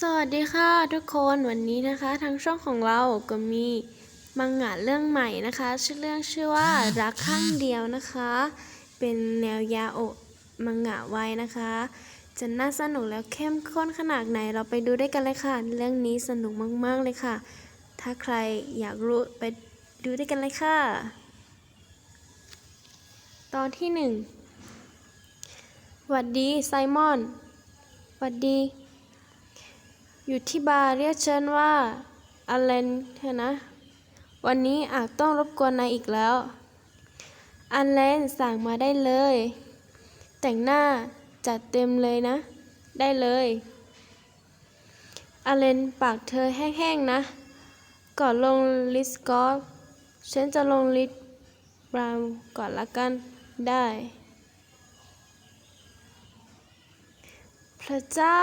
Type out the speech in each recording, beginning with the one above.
สวัสดีค่ะทุกคนวันนี้นะคะทางช่องของเราก็มีมังงะเรื่องใหม่นะคะชื่อเรื่องชื่อว่ารักข้างเดียวนะคะ เป็นแนวยาโอะมังงะไว้นะคะ จะน่าสนุกแล้วเข้มข้นขนาดไหนเราไปดูด้วยกันเลยค่ะ เรื่องนี้สนุกมากๆเลยค่ะ ถ้าใครอยากรู้ไปดูด้วยกันเลยค่ะ ตอนที่หนึ่งหวัดดีไซมอนหวัดดี อยู่ที่บาร์เรียกฉันว่าอเลนเถอะนะ วันนี้อาจต้องรบกวนนายอีกแล้วอเลนสั่งมาได้เลย แต่งหน้าจัดเต็มเลยนะ ได้เลยอเลนปากเธอแห้งๆนะ ก่อนลงลิสกอฟฉันจะลงลิสบราวน์ก่อนละกันได้ พระเจ้า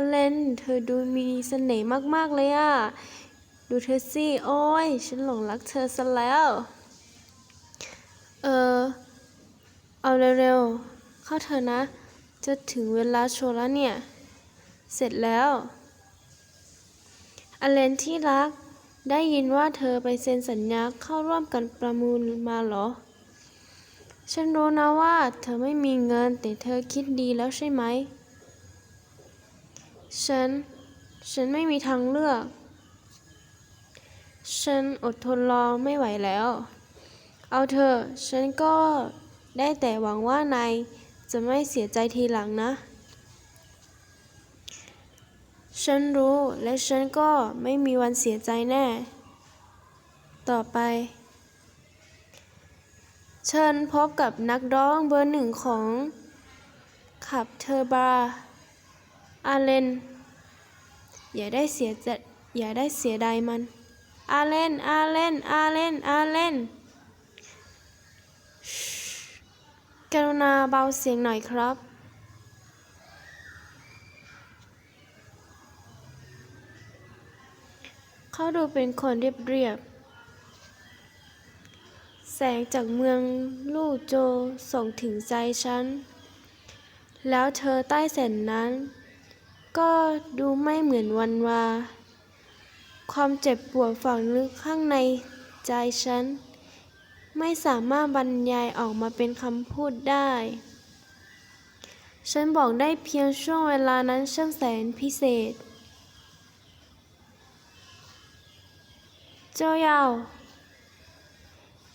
อเลน เธอดูมีเสน่ห์มาก ๆ เลยอะดูเธอสิ โอ้ย ฉันหลงรักเธอซะแล้ว เออ เอาเร็ว ๆ เข้าเธอนะ จะถึงเวลาโชว์แล้วเนี่ย เสร็จแล้ว อเลนที่รัก ได้ยินว่าเธอไปเซ็นสัญญาเข้าร่วมกันประมูลมาเหรอ ฉันรู้นะว่าเธอไม่มีเงินแต่เธอคิดดีแล้วใช่ไหม ฉัน ฉันไม่มีทางเลือก ฉันอดทนรอไม่ไหวแล้ว เอาเถอะ ฉันก็ได้แต่หวังว่านายจะไม่เสียใจทีหลังนะ ฉันรู้และฉันก็ไม่มีวันเสียใจแน่ ต่อไป เชิญพบกับนักร้องเบอร์หนึ่งของขับเทอร์บาร์ อาเลน อย่าได้เสียใจอย่าได้เสียดายมัน อาเลน อาเลน อาเลน อาเลน กรุณาเบาเสียงหน่อยครับ เขาดูเป็นคนเรียบเรียบแสงจากเมืองลู่โจส่งถึงใจฉัน แล้วเธอใต้แสนนั้น ก็ดูไม่เหมือนวันวา ความเจ็บปวดฝังลึกข้างในใจฉัน ไม่สามารถบรรยายออกมาเป็นคำพูดได้ ฉันบอกได้เพียงช่วงเวลานั้นช่างแสนพิเศษ เจ้ายาว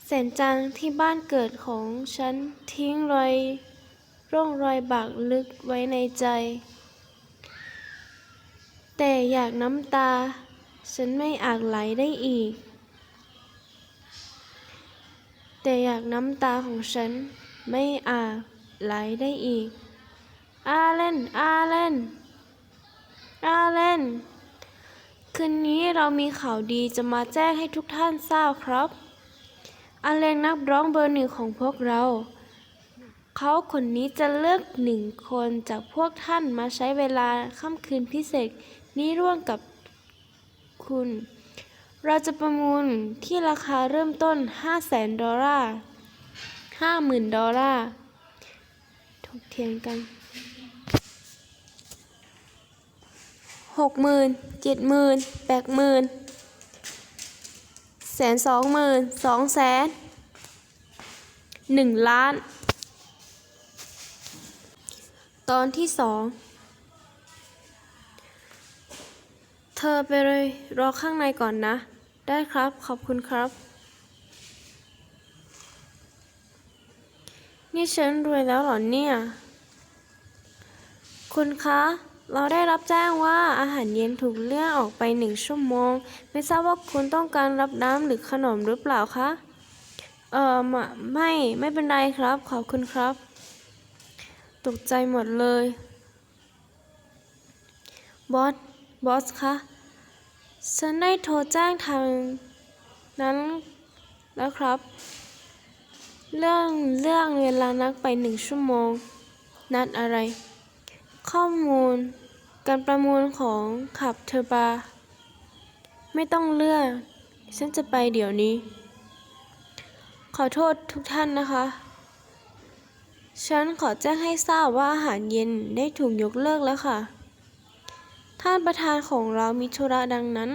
แสนจังที่บ้านเกิดของฉันทิ้งรอยร่องรอยบากลึกไว้ในใจ แต่อยากน้ำตา ฉันไม่อาจไหลได้อีก แต่อยากน้ำตาของฉันไม่อาจไหลได้อีก อาเลนอาเลนอาเลนคืนนี้เรามีข่าวดีจะมาแจ้งให้ทุกท่านทราบครับ อาเลนนักร้องเบอร์หนึ่งของพวกเรา เขาคนนี้จะเลือกหนึ่งคนจากพวกท่านมาใช้เวลาค่ำคืนพิเศษ นี้ร่วมกับคุณ เราจะประมูลที่ราคาเริ่มต้น 500,000 ดอลลาร์ 50,000 ดอลลาร์ถกเถียงกันหกหมื่นเจ็ดหมื่นแปดหมื่นแสนสองหมื่นสองแสนหนึ่งล้าน ตอนที่สอง อไปเลยรอข้างในก่อนนะ ได้ครับ ขอบคุณครับ นี่ฉันรวยแล้วเหรอเนี่ย คุณคะ เราได้รับแจ้งว่าอาหารเย็นถูกเลื่อนออกไปหนึ่งชั่วโมง ไม่ทราบว่าคุณต้องการรับน้ำหรือขนมหรือเปล่าคะ เออไม่ ไม่เป็นไรครับ ขอบคุณครับ ตกใจหมดเลย บอส บอสคะ ฉันได้โทรแจ้งทางนั้นแล้วครับ เรื่องเรื่องเวลานัดไปหนึ่งชั่วโมง นัดอะไร ข้อมูล การประมูลของขับเทอร์บา ไม่ต้องเลื่อนฉันจะไปเดี๋ยวนี้ ขอโทษทุกท่านนะคะ ฉันขอแจ้งให้ทราบว่าอาหารเย็นได้ถูกยกเลิกแล้วค่ะ ท่านประธานของเรามีธุระดังนั้น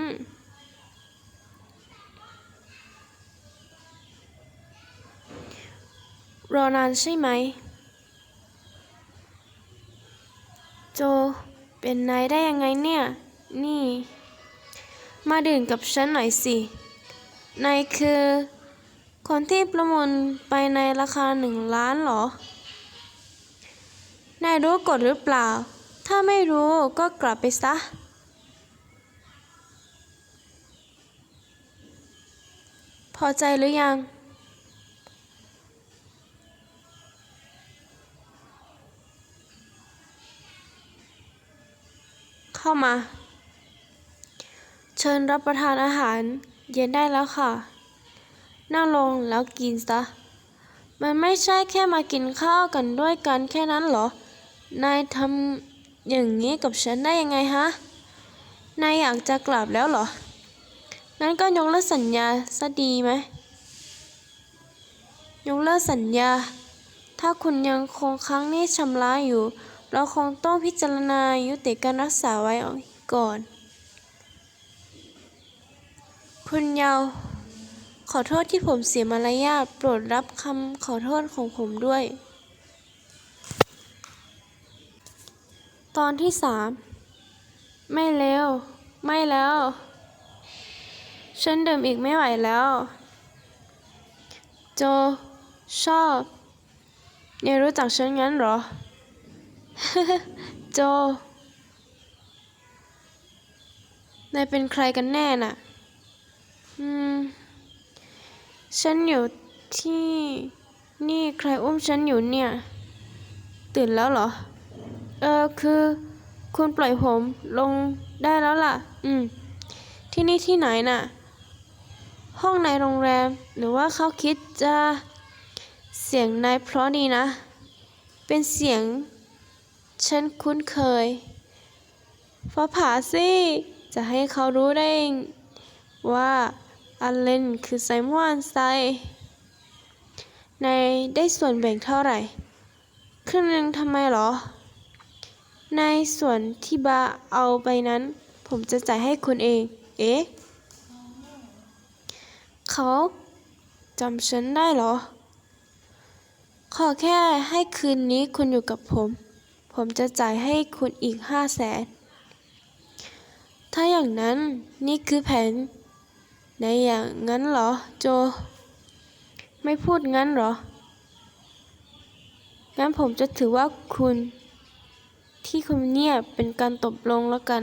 รอนานใช่ไหม โจ เป็นนายได้ยังไงเนี่ย นี่ มาดื่มกับฉันหน่อยสิ นายคือ คนที่ประมูลไปในราคาหนึ่งล้านหรอ นายรู้กฎหรือเปล่า ถ้าไม่รู้ก็กลับไปซะ พอใจหรือยัง เข้ามา เชิญรับประทานอาหารเย็นได้แล้วค่ะ นั่งลงแล้วกินซะ มันไม่ใช่แค่มากินข้าวกันด้วยกันแค่นั้นเหรอ นายทำ อย่างนี้กับฉันได้ยังไงฮะ นายอยากจะกลับแล้วเหรอนั้นก็ยกเลิกสัญญาซะดีไหม ยกเลิกสัญญา ถ้าคุณยังคงค้างหนี้ชำระอยู่ เราคงต้องพิจารณายุติการรักษาไว้ก่อน คุณเยาวขอโทษที่ผมเสียมารยาท โปรดรับคำขอโทษของผมด้วย ตอนที่สามไม่เร็ว ไม่แล้ว ฉันดื่มอีกไม่ไหวแล้ว โจ ชอบเนี่ยรู้จักฉันงั้นเหรอ โจ นายเป็นใครกันแน่น่ะ อืม ฉันอยู่ที่นี่ใครอุ้มฉันอยู่เนี่ย ตื่นแล้วเหรอ เออคือ คุณปล่อยผมลงได้แล้วล่ะ อืม ที่นี่ที่ไหนน่ะ ห้องในโรงแรม หรือว่าเขาคิดจะเสียงนายเพราะดีนะ เป็นเสียง ฉันคุ้นเคยฟ้าผ่าสิจะให้เขารู้ได้ว่าอันเลนคือไซมอนไซนายได้ส่วนแบ่งเท่าไหร่ ครึ่งหนึ่งทำไมเหรอ ในส่วนที่บาเอาไปนั้น ผมจะจ่ายให้คุณเอง เอ๊ะ เขาจำฉันได้เหรอ ขอแค่ให้คืนนี้คุณอยู่กับผม ผมจะจ่ายให้คุณอีกห้าแสน ถ้าอย่างนั้นนี่คือแผน ในอย่างนั้นเหรอ โจ ไม่พูดงั้นเหรอ งั้นผมจะถือว่าคุณ ที่คุณเนียเป็นการตบลงแล้วกัน